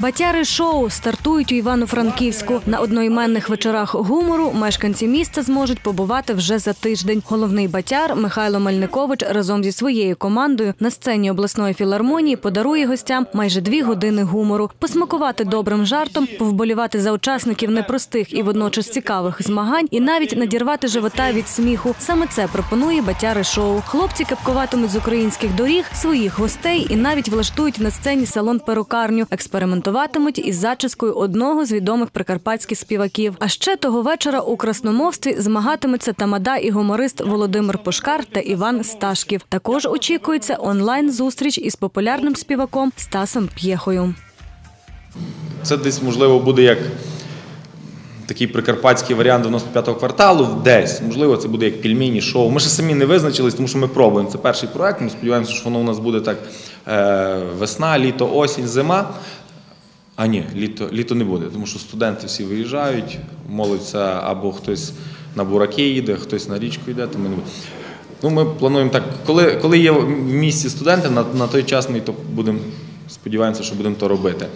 Батяри шоу стартують у Івано-Франківську. На одноіменних вечорах гумору мешканці міста зможуть побувати вже за тиждень. Головний батяр Михайло Мельникович разом зі своєю командою на сцені обласної філармонії подарує гостям майже дві години гумору, посмакувати добрим жартом, повболівати за учасників непростих і водночас цікавих змагань, і навіть надірвати живота від сміху. Саме це пропонує батяри шоу. Хлопці кепкуватимуть з українських доріг своїх гостей і навіть влаштують на сцені салон перукарню. Експериментуватимуть із зачіскою одного з відомих прикарпатських співаків. А ще того вечора у красномовстві змагатимуться тамада і гуморист Володимир Пошкар та Іван Сташків. Також очікується онлайн зустріч із популярним співаком Стасом П'єхою. Це десь, можливо, буде як такий прикарпатський варіант 95-го кварталу. Десь, можливо, це буде як пельмені шоу. Ми ще самі не визначились, тому що ми пробуємо. Це перший проект. Ми сподіваємося, що воно у нас буде так е, весна, літо, осінь, зима. А ні, літо, літо не буде, тому що студенти всі виїжджають, молиться або хтось на бураки їде, хтось на річку йде, тому не буде. Ну, ми плануємо так, коли, коли є в місті студенти, на, на той час ми то будемо, сподіваємося, що будемо то робити.